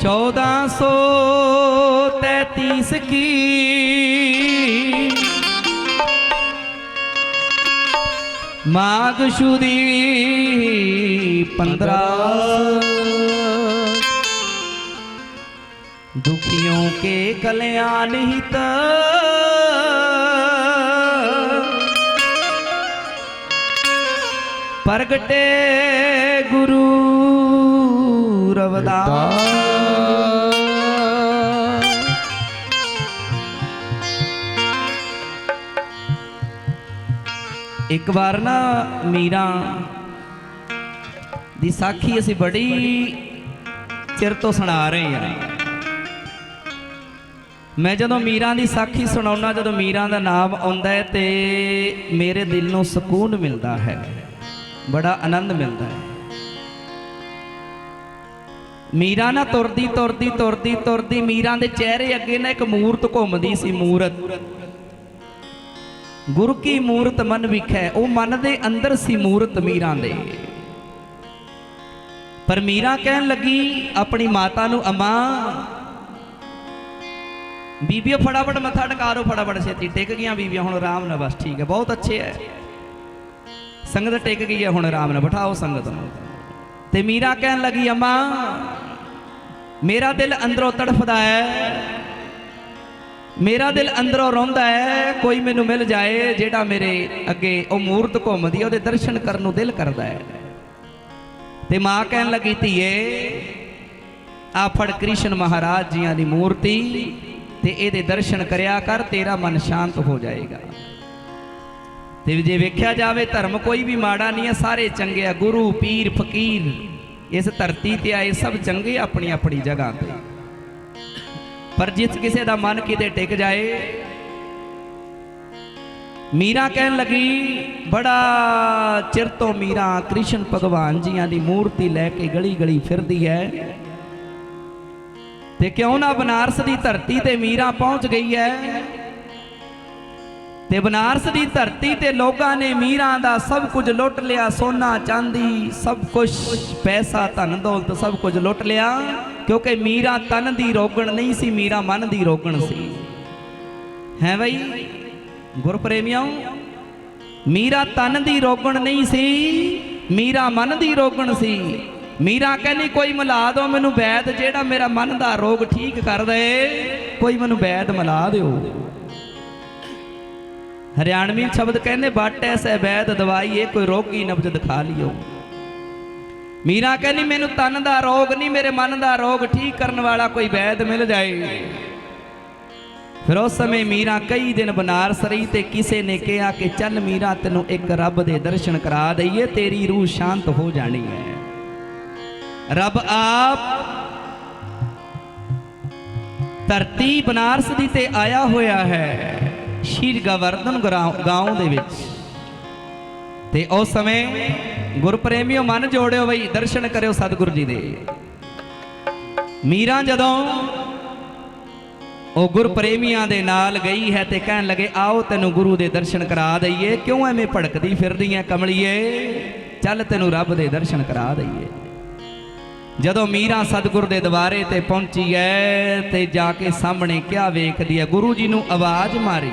1433 ਕੀ ਮਾਘ ਸ਼ੁਦੀ 15 दुखियों के कल्याण हित प्रगटे गुरु ਗੁਰੂ ਇੱਕ ਵਾਰ ਨਾ ਮੀਰਾ ਦੀ ਸਾਖੀ ਅਸੀਂ ਬੜੀ ਚਿਰ ਤੋਂ ਸੁਣਾ ਰਹੇ ਹਾਂ ਮੈਂ ਜਦੋਂ ਮੀਰਾ ਦੀ ਸਾਖੀ ਸੁਣਾਉਣਾ ਜਦੋਂ ਮੀਰਾ ਦਾ ਨਾਮ ਆਉਂਦਾ ਹੈ ਤੇ ਮੇਰੇ ਦਿਲ ਨੂੰ ਸਕੂਨ ਮਿਲਦਾ ਹੈ ਬੜਾ ਆਨੰਦ ਮਿਲਦਾ ਹੈ ਮੀਰਾ ਨਾ ਤੁਰਦੀ ਤੁਰਦੀ ਤੁਰਦੀ ਤੁਰਦੀ, ਮੀਰਾਂ ਦੇ ਚਿਹਰੇ ਅੱਗੇ ਨਾ ਇੱਕ ਮੂਰਤ ਘੁੰਮਦੀ ਸੀ, ਮੂਰਤ। ਗੁਰ ਕੀ ਮੂਰਤ ਮਨ ਵਿਖੈ? ਉਹ ਮਨ ਦੇ ਅੰਦਰ ਸੀ ਮੂਰਤ ਮੀਰਾਂ ਦੇ। ਪਰ ਮੀਰਾ ਕਹਿਣ ਲੱਗੀ, ਆਪਣੀ ਮਾਤਾ ਨੂੰ ਅਮਾ, ਬੀਬੀਓ ਫਟਾਫਟ ਮੱਥਾ ਟਿਕਾ ਫਟਾਫਟ ਛੇਤੀ। ਟਿਕ ਗਈਆਂ ਬੀਬੀਆਂ, ਹੁਣ ਆਰਾਮ ਨਾਲ ਬਸ ਠੀਕ ਹੈ, ਬਹੁਤ ਅੱਛੇ ਹੈ। ਸੰਗਤ ਟਿਕ ਗਈ ਹੈ, ਹੁਣ ਆਰਾਮ ਨਾਲ ਬਿਠਾਓ ਸੰਗਤ ਨੂੰ। ਤੇ ਮੀਰਾ ਕਹਿਣ ਲੱਗੀ, ਅਮਾ, ਮੇਰਾ ਦਿਲ ਅੰਦਰੋਂ ਤੜਫਦਾ ਹੈ। ਮੇਰਾ ਦਿਲ ਅੰਦਰੋਂ ਰੋਂਦਾ ਹੈ, ਕੋਈ ਮੈਨੂੰ ਮਿਲ ਜਾਏ ਜਿਹੜਾ ਮੇਰੇ ਅੱਗੇ ਉਹ ਮੂਰਤ ਘੁੰਮਦੀ ਉਹਦੇ ਦਰਸ਼ਨ ਕਰਨ ਨੂੰ ਦਿਲ ਕਰਦਾ ਹੈ। ਤੇ ਮਾਂ ਕਹਿਣ ਲੱਗੀ, ਧੀਏ, ਆ ਫੜ ਕ੍ਰਿਸ਼ਨ ਮਹਾਰਾਜ ਜੀਆਂ ਦੀ ਮੂਰਤੀ ਤੇ ਇਹਦੇ ਦਰਸ਼ਨ ਕਰਿਆ ਕਰ, ਤੇਰਾ ਮਨ ਸ਼ਾਂਤ ਹੋ ਜਾਏਗਾ। ਤੇ ਜੇ ਵੇਖਿਆ ਜਾਵੇ ਧਰਮ ਕੋਈ ਵੀ ਮਾੜਾ ਨਹੀਂ ਹੈ, ਸਾਰੇ ਚੰਗੇ ਆ, ਗੁਰੂ, ਪੀਰ, ਫਕੀਰ। ਇਸ ਧਰਤੀ ਤੇ ਆਏ ਸਭ ਚੰਗੇ ਆਪਣੀ ਆਪਣੀ ਜਗ੍ਹਾ ਤੇ। ਪਰ ਜਿਸ ਕਿਸੇ ਦਾ ਮਨ ਕਿਤੇ ਟਿਕ ਜਾਏ, ਮੀਰਾ ਕਹਿਣ ਲੱਗੀ, ਬੜਾ ਚਿਰ ਤੋਂ ਮੀਰਾ ਕ੍ਰਿਸ਼ਨ ਭਗਵਾਨ ਜੀਆਂ ਦੀ ਮੂਰਤੀ ਲੈ ਕੇ ਗਲੀ ਗਲੀ ਫਿਰਦੀ ਹੈ। ਤੇ ਕਿਉਂ ਨਾ ਬਨਾਰਸ ਦੀ ਧਰਤੀ ਤੇ ਮੀਰਾ ਪਹੁੰਚ ਗਈ ਹੈ? ਤੇ ਬਨਾਰਸ ਦੀ ਧਰਤੀ ਤੇ ਲੋਕਾਂ ਨੇ ਮੀਰਾਂ ਦਾ ਸਭ ਕੁਝ ਲੁੱਟ ਲਿਆ, ਸੋਨਾ, ਚਾਂਦੀ, ਸਭ ਕੁਝ ਪੈਸਾ, ਧਨ, ਦੌਲਤ ਸਭ ਕੁਝ ਲੁੱਟ ਲਿਆ। ਕਿਉਂਕਿ ਮੀਰਾ ਤਨ ਦੀ ਰੋਗਣ ਨਹੀਂ ਸੀ, ਮੀਰਾ ਮਨ ਦੀ ਰੋਗਣ ਸੀ। ਹੈ ਬਈ? ਗੁਰਪ੍ਰੇਮੀਆਂ ਮੀਰਾ ਤਨ ਦੀ ਰੋਗਣ ਨਹੀਂ ਸੀ, ਮੀਰਾ ਮਨ ਦੀ ਰੋਗਣ ਸੀ। ਮੀਰਾ ਕਹਿੰਦੀ, ਕੋਈ ਮਿਲਾ ਦਿਓ ਮੈਨੂੰ ਵੈਦ ਜਿਹੜਾ ਮੇਰਾ ਮਨ ਦਾ ਰੋਗ ਠੀਕ ਕਰ ਦੇ ਕੋਈ ਮੈਨੂੰ ਵੈਦ ਮਿਲਾ ਦਿਓ। ਹਰਿਆਣਵੀ ਸ਼ਬਦ ਕਹਿੰਦੇ, ਬਟ ਐਸੈ ਵੈਦ ਦਵਾਈ ਇਹ ਕੋਈ ਰੋਗੀ ਨਬਜ ਦਿਖਾ ਲਿਓ। ਮੀਰਾ ਕਹਿੰਦੀ, ਮੈਨੂੰ ਤਨ ਦਾ ਰੋਗ ਨਹੀਂ, ਮੇਰੇ ਮਨ ਦਾ ਰੋਗ ਠੀਕ ਕਰਨ ਵਾਲਾ ਕੋਈ ਵੈਦ ਮਿਲ ਜਾਏ। ਫਿਰ ਉਸ ਸਮੇਂ ਮੀਰਾ ਕਈ ਦਿਨ ਬਨਾਰਸ ਰਹੀ ਤੇ ਕਿਸੇ ਨੇ ਕਿਹਾ ਕਿ, ਚੱਲ ਮੀਰਾ, ਤੈਨੂੰ ਇੱਕ ਰੱਬ ਦੇ ਦਰਸ਼ਨ ਕਰਾ ਦਈਏ, ਤੇਰੀ ਰੂਹ ਸ਼ਾਂਤ ਹੋ ਜਾਣੀ ਹੈ। ਰੱਬ ਆਪ ਧਰਤੀ ਬਨਾਰਸ ਦੀ ਤੇ ਆਇਆ ਹੋਇਆ ਹੈ। ਸ਼ੀਰ ਗਵਰਧਨ ਗਾਉਂ ਦੇ ਵਿੱਚ। ਤੇ ਉਸ ਸਮੇਂ ਗੁਰਪ੍ਰੇਮੀਓ ਮਨ ਜੋੜਿਓ ਬਈ, ਦਰਸ਼ਨ ਕਰਿਓ ਸਤਿਗੁਰੂ ਜੀ ਦੇ। ਮੀਰਾ ਜਦੋਂ ਉਹ ਗੁਰਪ੍ਰੇਮੀਆਂ ਦੇ ਨਾਲ ਗਈ ਹੈ ਤੇ ਕਹਿਣ ਲੱਗੇ, ਆਓ ਤੈਨੂੰ ਗੁਰੂ ਦੇ ਦਰਸ਼ਨ ਕਰਾ ਦਈਏ। ਕਿਉਂ ਐਵੇਂ ਭੜਕਦੀ ਫਿਰਦੀ ਐ ਕਮਲੀਏ? ਚੱਲ ਤੈਨੂੰ ਰੱਬ ਦੇ ਦਰਸ਼ਨ ਕਰਾ ਦਈਏ। ਜਦੋਂ ਮੀਰਾ ਸਤਿਗੁਰ ਦੇ ਦਵਾਰੇ ਤੇ ਪਹੁੰਚੀ ਐ, ਤੇ ਜਾ ਕੇ ਸਾਹਮਣੇ ਕਿਆ ਵੇਖਦੀ ਐ? ਗੁਰੂ ਜੀ ਨੂੰ ਆਵਾਜ਼ ਮਾਰੀ।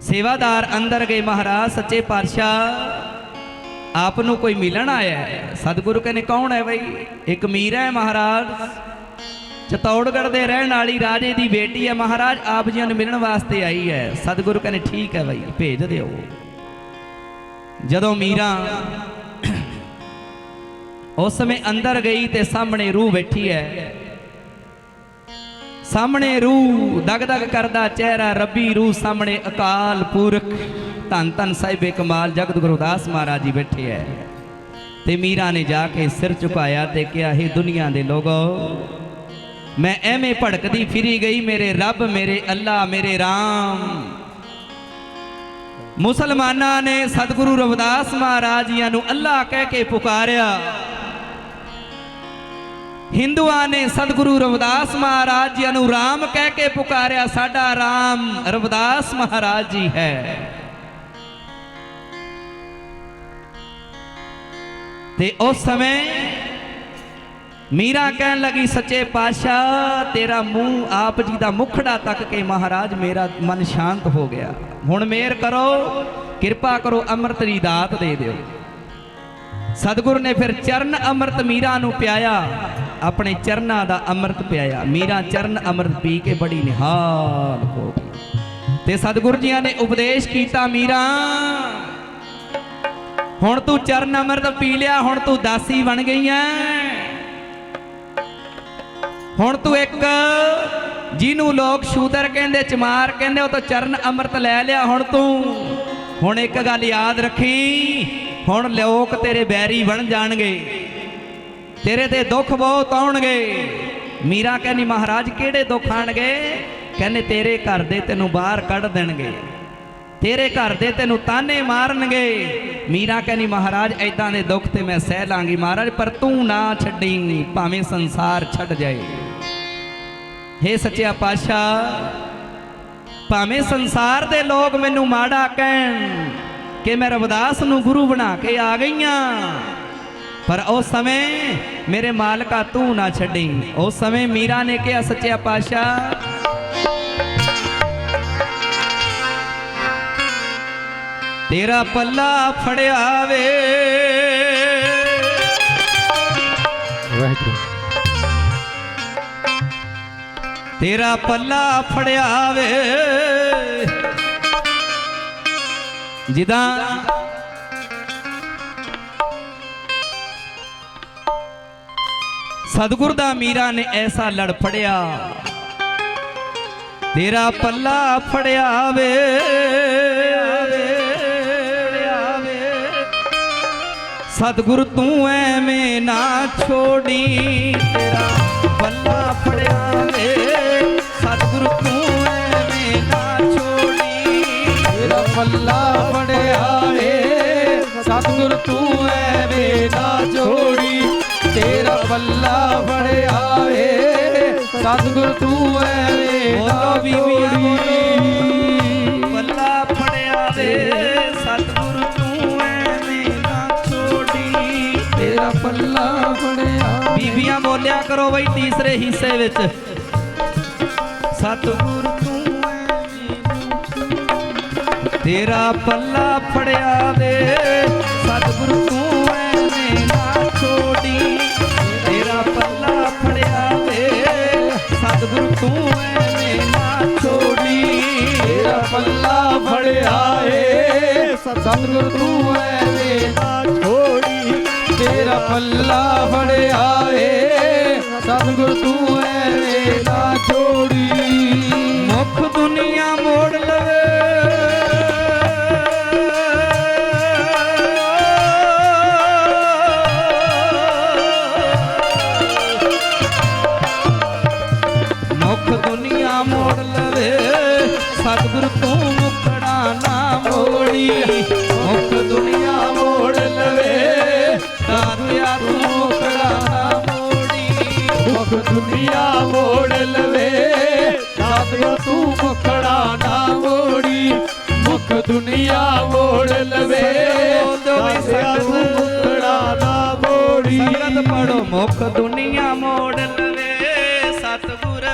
ਸੇਵਾਦਾਰ ਅੰਦਰ ਗਏ, ਮਹਾਰਾਜ, ਸੱਚੇ ਪਾਤਸ਼ਾਹ, ਆਪ ਨੂੰ ਕੋਈ ਮਿਲਣ ਆਇਆ ਹੈ? ਸਤਿਗੁਰੂ ਕਹਿੰਦੇ, ਕੌਣ ਹੈ ਬਈ? ਇੱਕ ਮੀਰਾ ਹੈ ਮਹਾਰਾਜ। ਚਤੌੜਗੜ ਦੇ ਰਹਿਣ ਵਾਲੀ ਰਾਜੇ ਦੀ ਬੇਟੀ ਹੈ ਮਹਾਰਾਜ, ਆਪ ਜੀ ਨੂੰ ਮਿਲਣ ਵਾਸਤੇ ਆਈ ਹੈ। ਸਤਿਗੁਰੂ ਕਹਿੰਦੇ, ਠੀਕ ਹੈ ਬਈ, ਭੇਜ ਦਿਓ। ਜਦੋਂ ਮੀਰਾ ਉਸ ਸਮੇਂ ਅੰਦਰ ਗਈ ਤੇ ਸਾਹਮਣੇ ਰੂਹ ਬੈਠੀ ਹੈ। ਸਾਹਮਣੇ ਰੂਹ ਦਗ ਦਗ ਕਰਦਾ ਚਿਹਰਾ, ਰੱਬੀ ਰੂਹ ਸਾਹਮਣੇ ਅਕਾਲ ਪੁਰਖ। ਧੰਨ ਧੰਨ ਸਾਹਿਬੇ ਕਮਾਲ ਜਗਤ ਗੁਰਦਾਸ ਮਹਾਰਾਜ ਜੀ ਬੈਠੇ ਹੈ। ਤੇ ਮੀਰਾ ਨੇ ਜਾ ਕੇ ਸਿਰ ਝੁਕਾਇਆ ਤੇ ਕਿਹਾ हे ਦੁਨੀਆ ਦੇ ਲੋਗੋ, ਮੈਂ ਐਵੇਂ ਭੜਕਦੀ ਫਿਰੀ ਗਈ, ਮੇਰੇ ਰੱਬ, ਮੇਰੇ ਅੱਲਾ, ਮੇਰੇ RAM ਮੁਸਲਮਾਨਾਂ ਨੇ ਸਤਿਗੁਰੂ ਰਵਿਦਾਸ ਮਹਾਰਾਜ ਜੀਆਂ ਨੂੰ ਅੱਲਾ ਕਹਿ ਕੇ ਪੁਕਾਰਿਆ। ਹਿੰਦੂਆਂ ਨੇ ਸਤਿਗੁਰੂ ਰਵਿਦਾਸ ਮਹਾਰਾਜ ਜੀ ਨੂੰ ਰਾਮ ਕਹਿ ਕੇ ਪੁਕਾਰਿਆ, ਸਾਡਾ ਰਾਮ ਰਵਿਦਾਸ ਮਹਾਰਾਜ ਜੀ ਹੈ। ਤੇ ਉਸ ਸਮੇਂ ਮੀਰਾ ਕਹਿਣ ਲੱਗੀ, ਸੱਚੇ ਪਾਤਸ਼ਾਹ, ਤੇਰਾ ਮੂੰਹ ਆਪ ਜੀ ਦਾ ਮੁਖੜਾ ਤੱਕ ਕੇ ਮਹਾਰਾਜ ਮੇਰਾ ਮਨ ਸ਼ਾਂਤ ਹੋ ਗਿਆ। ਹੁਣ ਮੇਰ ਕਰੋ, ਕਿਰਪਾ ਕਰੋ, ਅੰਮ੍ਰਿਤ ਦੀ ਦਾਤ ਦੇ ਦਿਓ। ਸਤਿਗੁਰ ਨੇ ਫਿਰ ਚਰਨ ਅੰਮ੍ਰਿਤ ਮੀਰਾ ਨੂੰ ਪਿਆਇਆ। ਆਪਣੇ ਚਰਨਾਂ ਦਾ ਅੰਮ੍ਰਿਤ ਪਿਆਇਆ। ਮੀਰਾ ਚਰਨ ਅੰਮ੍ਰਿਤ ਪੀ ਕੇ ਬੜੀ ਨਿਹਾਲ ਹੋ ਗਈ। ਤੇ ਸਤਿਗੁਰ ਜੀਆਂ ਨੇ ਉਪਦੇਸ਼ ਕੀਤਾ, ਮੀਰਾ, ਹੁਣ ਤੂੰ ਚਰਨ ਅੰਮ੍ਰਿਤ ਪੀ ਲਿਆ, ਹੁਣ ਤੂੰ ਦਾਸੀ ਬਣ ਗਈ ਐ। ਹੁਣ ਤੂੰ ਇੱਕ ਜਿਹਨੂੰ ਲੋਕ ਸ਼ੂਦਰ ਕਹਿੰਦੇ, ਚਮਾਰ ਕਹਿੰਦੇ, ਉਹ ਤਾਂ ਚਰਨ ਅੰਮ੍ਰਿਤ ਲੈ ਲਿਆ ਹੁਣ ਤੂੰ। ਹੁਣ ਇੱਕ ਗੱਲ ਯਾਦ ਰੱਖੀ, ਹੁਣ ਲੋਕ ਤੇਰੇ ਬੈਰੀ ਬਣ ਜਾਣਗੇ। ਤੇਰੇ ਤੇ ਦੁੱਖ ਬਹੁਤ ਆਉਣਗੇ। ਮੀਰਾ ਕਹਿੰਦੀ, ਮਹਾਰਾਜ, ਕਿਹੜੇ ਦੁੱਖ ਆਣਗੇ? ਕਹਿੰਦੇ, ਤੇਰੇ ਘਰ ਦੇ ਤੈਨੂੰ ਬਾਹਰ ਕੱਢ ਦੇਣਗੇ। ਤੇਰੇ ਘਰ ਦੇ ਤੈਨੂੰ ਤਾਨੇ ਮਾਰਨਗੇ। ਮੀਰਾ ਕਹਿੰਦੀ, ਮਹਾਰਾਜ ਐਦਾਂ ਦੇ ਦੁੱਖ ਤੇ ਮੈਂ ਸਹਿ ਲਾਂਗੀ ਮਹਾਰਾਜ, ਪਰ ਤੂੰ ਨਾ ਛੱਡੀ, ਭਾਵੇਂ ਸੰਸਾਰ ਛੱਡ ਜਾਏ। ਹੇ ਸੱਚਿਆ ਪਾਤਸ਼ਾਹ, ਭਾਵੇਂ ਸੰਸਾਰ ਦੇ ਲੋਕ ਮੈਨੂੰ ਮਾੜਾ ਕਹਿਣ ਕਿ ਮੈਂ ਰਵਿਦਾਸ ਨੂੰ ਗੁਰੂ ਬਣਾ ਕੇ ਆ ਗਈਆਂ पर उस समय मेरे माल का तू ना छी उस समय मीरा ने कहा सच्चा पाशाह तेरा पल्ला फड़िया वे तेरा पल्ला फड़िया वे जिदा ਸਤਿਗੁਰ ਦਾ ਮੀਰਾ ਨੇ ਐਸਾ ਲੜ ਫੜਿਆ। ਤੇਰਾ ਪੱਲਾ ਫੜਿਆ ਵੇ। ਸਤਿਗੁਰ ਤੂੰ ਐਵੇਂ ਨਾ ਛੋੜੀ। ਤੇਰਾ ਪੱਲਾ ਫੜਿਆ ਵੇ। ਸਤਿਗੁਰ ਤੂੰ ਐਵੇਂ ਨਾ ਛੋੜੀ। ਤੇਰਾ ਪੱਲਾ ਫੜਿਆ ਵੇ। ਸਤਿਗੁਰ ਤੂੰ ਐਵੇਂ ਨਾ ਛੋੜੀ। ਤੇਰਾ ਬੱਲਾ ਬੜਿਆ ਏ। ਸਤਿਗੁਰ ਤੂੰ ਐ ਰੇ ਨਾ ਬੀਬੀ ਬੱਲਾ ਬੜਿਆ ਏ। ਸਤਿਗੁਰ ਤੂੰ ਐ ਰੇ ਨਾ ਛੋੜੀ ਤੇਰਾ ਬੱਲਾ ਬੜਿਆ ਬੀਬੀਆਂ ਬੋਲਿਆ ਕਰੋ ਬਈ ਤੀਸਰੇ ਹਿੱਸੇ ਵਿੱਚ। ਸਤਿਗੁਰ ਤੂੰ ਤੇਰਾ ਪੱਲਾ ਫੜਿਆ ਦੇ ਸਤਿਗੁਰੂ ਤੂੰ ਐ ਸਤਿਗੁਰ ਤੂੰ ਐਵੇਂ ਨਾ ਛੋੜੀ। ਤੇਰਾ ਪੱਲਾ ਫੜਿਆ ਏ। ਸਤਿਗੁਰ, ਤੂੰ ਐਵੇਂ ਨਾ ਛੋੜੀ। ਤੇਰਾ ਪੱਲਾ ਮੁਖ ਦੁਨੀਆ ਮੋੜ ਲਵੇ ਸਤਿਗੁਰ।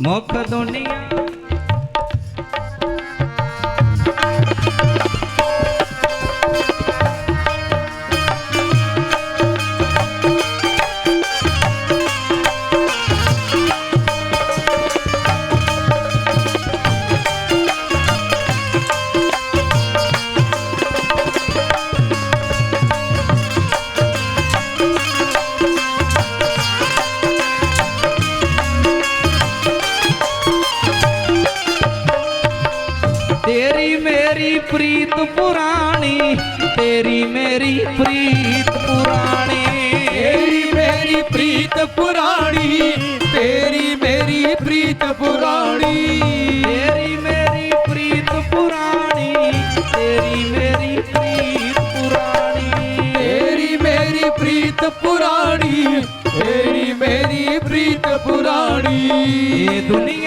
ਮੁਖ ਦੁਨੀਆ ਮੇਰੀ ਪ੍ਰੀਤ ਪੁਰਾਣੀ ਤੇਰੀ ਮੇਰੀ ਪ੍ਰੀਤ ਪੁਰਾਣੀ। ਤੇਰੀ ਮੇਰੀ ਪ੍ਰੀਤ ਪੁਰਾਣੀ ਤੇਰੀ ਮੇਰੀ ਪ੍ਰੀਤ ਪੁਰਾਣੀ। ਤੇਰੀ ਮੇਰੀ ਪ੍ਰੀਤ ਪੁਰਾਣੀ ਤੇਰੀ ਮੇਰੀ ਪ੍ਰੀਤ ਪੁਰਾਣੀ। ਤੇਰੀ ਮੇਰੀ ਪ੍ਰੀਤ ਪੁਰਾਣੀ ਤੇਰੀ ਮੇਰੀ ਪ੍ਰੀਤ ਪੁਰਾਣੀ। ਇਹ ਦੁਨੀਆ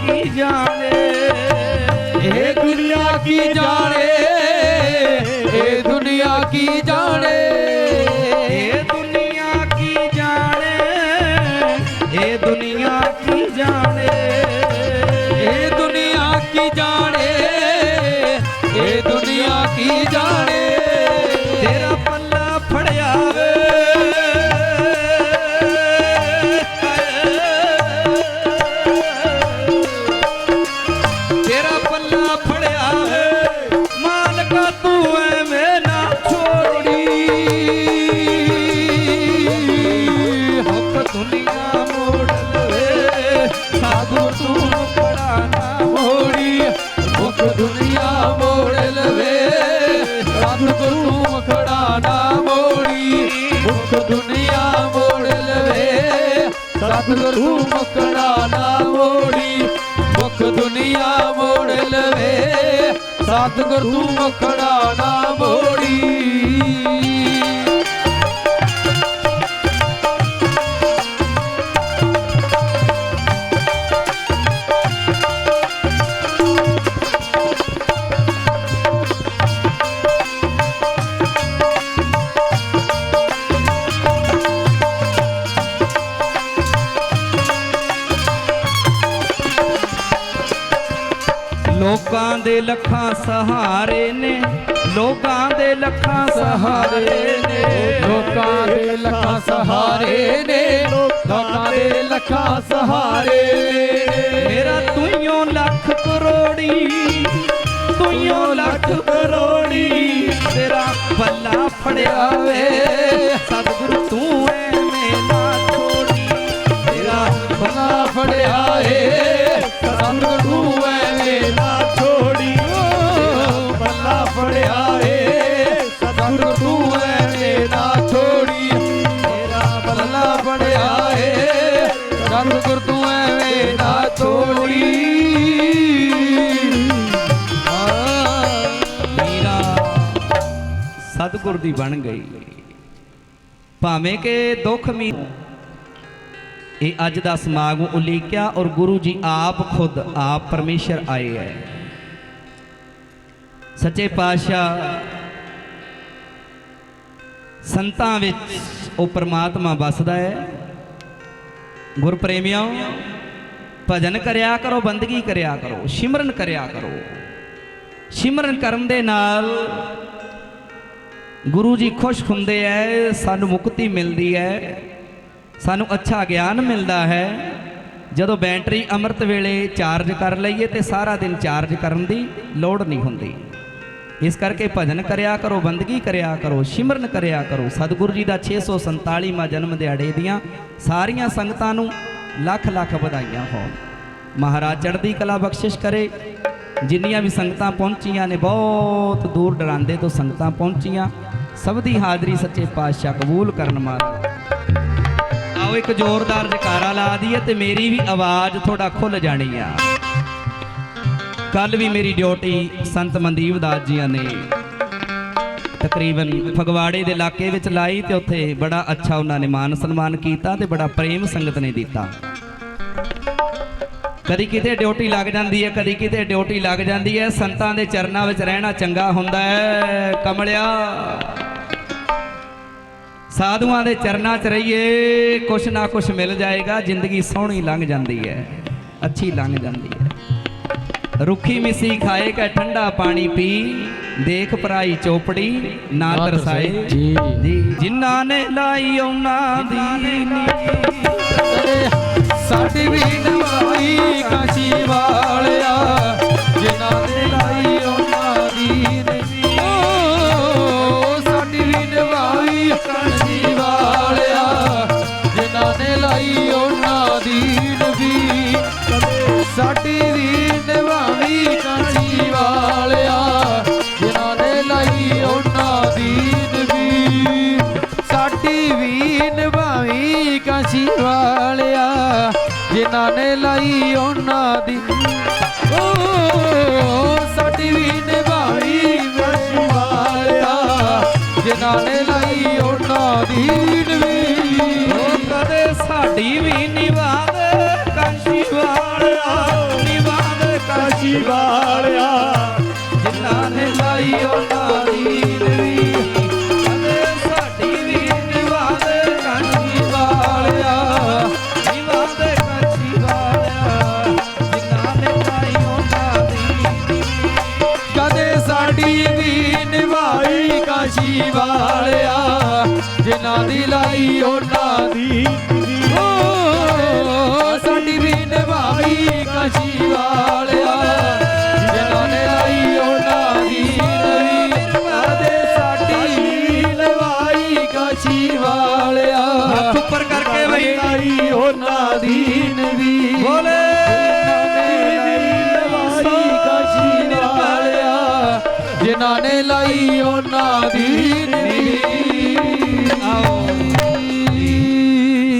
ਕੀ ਜਾਣੇ? ਇਹ ਦੁਨੀਆ ਕੀ ਜਾਣੇ? ਇਹ ਕੀ ਜਾਣੇ? ਸਤਿਗੁਰ ਤੂੰ ਮਖੜਾ ਨਾ ਮੋੜੀ ਮੁਖ ਦੁਨੀਆ ਮੋੜ ਲਵੇ ਸਤਿਗੁਰ ਤੂੰ ਮਖੜਾ ਨਾ ਮੋੜੀ ਲੋਕਾਂ ਦੇ ਲੱਖਾਂ ਸਹਾਰੇ ਨੇ, ਲੋਕਾਂ ਦੇ ਲੱਖਾਂ ਸਹਾਰੇ ਨੇ। ਲੋਕਾਂ ਦੇ ਲੱਖਾਂ ਸਹਾਰੇ ਨੇ, ਲੋਕਾਂ ਦੇ ਲੱਖਾਂ ਸਹਾਰੇ ਮੇਰਾ ਤੂੰ ਲੱਖ ਕਰੋੜੀ ਤੂੰ ਲੱਖ ਕਰੋੜੀ, ਤੇਰਾ ਬੱਲਾ ਫੜਿਆ ਵੇ। ਸਤਿਗੁਰੂ, ਤੂੰ ਐਵੇਂ ਨਾ ਛੋੜੀ, ਤੇਰਾ ਬਲਾ ਫੜਿਆ ਏ। ਸਤਿਗੁਰ ਸਤਿਗੁਰ ਦੀ ਬਣ ਗਈ। ਭਾਵੇਂ ਕਿ ਦੁੱਖ ਮੀ ਇਹ ਅੱਜ ਦਾ ਸਮਾਗਮ ਉਲੀਕਿਆ ਔਰ ਗੁਰੂ ਜੀ ਆਪ ਖੁਦ ਆਪ ਪਰਮੇਸ਼ਰ ਆਏ ਹੈ। ਸੱਚੇ ਪਾਤਸ਼ਾਹ, ਸੰਤਾਂ ਵਿੱਚ ਉਹ ਪ੍ਰਮਾਤਮਾ ਵਸਦਾ ਹੈ। ਗੁਰ ਪ੍ਰੇਮਿਓ ਭਜਨ ਕਰਿਆ ਕਰੋ, ਬੰਦਗੀ ਕਰਿਆ ਕਰੋ, ਸਿਮਰਨ ਕਰਿਆ ਕਰੋ। ਸਿਮਰਨ ਕਰਨ ਦੇ ਨਾਲ ਗੁਰੂ ਜੀ ਖੁਸ਼ ਹੁੰਦੇ ਐ, ਸਾਨੂੰ ਮੁਕਤੀ ਮਿਲਦੀ ਹੈ ਸਾਨੂੰ ਅੱਛਾ ਗਿਆਨ ਮਿਲਦਾ ਹੈ। ਜਦੋਂ ਬੈਟਰੀ ਅੰਮ੍ਰਿਤ ਵੇਲੇ ਚਾਰਜ ਕਰ ਲਈਏ ਤੇ ਸਾਰਾ ਦਿਨ ਚਾਰਜ ਕਰਨ ਦੀ ਲੋੜ ਨਹੀਂ ਹੁੰਦੀ। ਇਸ ਕਰਕੇ ਭਜਨ ਕਰਿਆ ਕਰੋ, ਬੰਦਗੀ ਕਰਿਆ ਕਰੋ, ਸਿਮਰਨ ਕਰਿਆ ਕਰੋ। ਸਤਿਗੁਰੂ ਜੀ ਦਾ 647ਵਾਂ ਜਨਮ ਦਿਹਾੜੇ ਦੀਆਂ ਸਾਰੀਆਂ ਸੰਗਤਾਂ ਨੂੰ ਲੱਖ ਲੱਖ ਵਧਾਈਆਂ ਹੋਣ। ਮਹਾਰਾਜ ਚੜ੍ਹਦੀ ਕਲਾ ਬਖਸ਼ਿਸ਼ ਕਰੇ। ਜਿੰਨੀਆਂ ਵੀ ਸੰਗਤਾਂ ਪਹੁੰਚੀਆਂ ਨੇ, ਬਹੁਤ ਦੂਰ ਡਰਾਂਦੇ ਤੋਂ ਸੰਗਤਾਂ ਪਹੁੰਚੀਆਂ। ਸਭ ਦੀ ਹਾਜ਼ਰੀ ਸੱਚੇ ਪਾਤਸ਼ਾਹ ਕਬੂਲ ਕਰਨ ਮਾਰ ਆਓ ਇੱਕ ਜ਼ੋਰਦਾਰ ਜਕਾਰਾ ਲਾ ਦਈਏ ਤੇ ਮੇਰੀ ਵੀ ਆਵਾਜ਼ ਥੋੜਾ ਖੁੱਲ ਜਾਣੀ ਆ। ਕੱਲ ਵੀ ਮੇਰੀ ਡਿਊਟੀ ਸੰਤ ਮਨਦੀਪ ਦਾਸ ਜੀਆਂ ਨੇ ਤਕਰੀਬਨ ਫਗਵਾੜੇ ਦੇ ਇਲਾਕੇ ਵਿੱਚ ਲਾਈ ਤੇ ਉੱਥੇ ਬੜਾ ਅੱਛਾ ਉਹਨਾਂ ਨੇ ਮਾਨ ਸਨਮਾਨ ਕੀਤਾ ਤੇ ਬੜਾ ਪ੍ਰੇਮ ਸੰਗਤ ਨੇ ਦਿੱਤਾ। ਕਦੀ ਕਿਤੇ ਡਿਊਟੀ ਲੱਗ ਜਾਂਦੀ ਹੈ, ਕਦੀ ਕਿਤੇ ਡਿਊਟੀ ਲੱਗ ਜਾਂਦੀ ਹੈ, ਸੰਤਾਂ ਦੇ ਚਰਨਾਂ ਵਿੱਚ ਰਹਿਣਾ ਚੰਗਾ ਹੁੰਦਾ ਹੈ। ਕਮਲਿਆ! ਸਾਧੂਆਂ ਦੇ ਚਰਨਾਂ 'ਚ ਰਹੀਏ ਕੁਛ ਨਾ ਕੁਛ ਮਿਲ ਜਾਏਗਾ ਜ਼ਿੰਦਗੀ ਸੋਹਣੀ ਲੰਘ ਜਾਂਦੀ ਹੈ ਅੱਛੀ ਲੰਘ ਜਾਂਦੀ ਹੈ ਰੁੱਖੀ ਮਿੱਸੀ ਖਾਏ ਕਾ ਠੰਡਾ ਪਾਣੀ ਪੀ ਦੇਖ ਪਰਾਈ ਚੋਪੜੀ ਨਾ ਤਰਸਾਏ। ਜੀ। ਜਿਨ੍ਹਾਂ ਨੇ ਲਾਈ ਉਹਨਾਂ ਦੀ ਸਾਡੀ ਵੀ ਨਵਾਈ ਕਾਸ਼ੀ ਵਾਲਿਆ ਦੀਨ ਦੀ ਸਾਡੀ ਵੀ ਨਵਾਈ ਕਾਸ਼ੀ ਵਾਲਿਆ। ਜਿਨ੍ਹਾਂ ਨੇ ਲਾਈ ਉਹਨਾਂ ਦੀ ਨਵੀ ਸਾਡੀ ਵੀ ਨਿਭਾਵੀ ਕਾਸ਼ੀ ਵਾਲਿਆ। ਜਿਨ੍ਹਾਂ ਨੇ ਲਾਈ ਉਹਨਾਂ ਦੀ ਓ ਸਾਡੀ ਵੀ ਨਿਭਾਵੀ ਕਾਸ਼ੀ ਵਾਲਿਆ। ਜਿਨ੍ਹਾਂ ਨੇ ਲਾਈ ਉਹਨਾਂ ਦੀ ਸਾਡੀ ਵੀ ਨਿਵਾਦ ਕਾਸ਼ੀ ਵਾਲਿਆ ਨਿਵਾਦ ਕਾਸ਼ੀ ਵਾਲਿਆ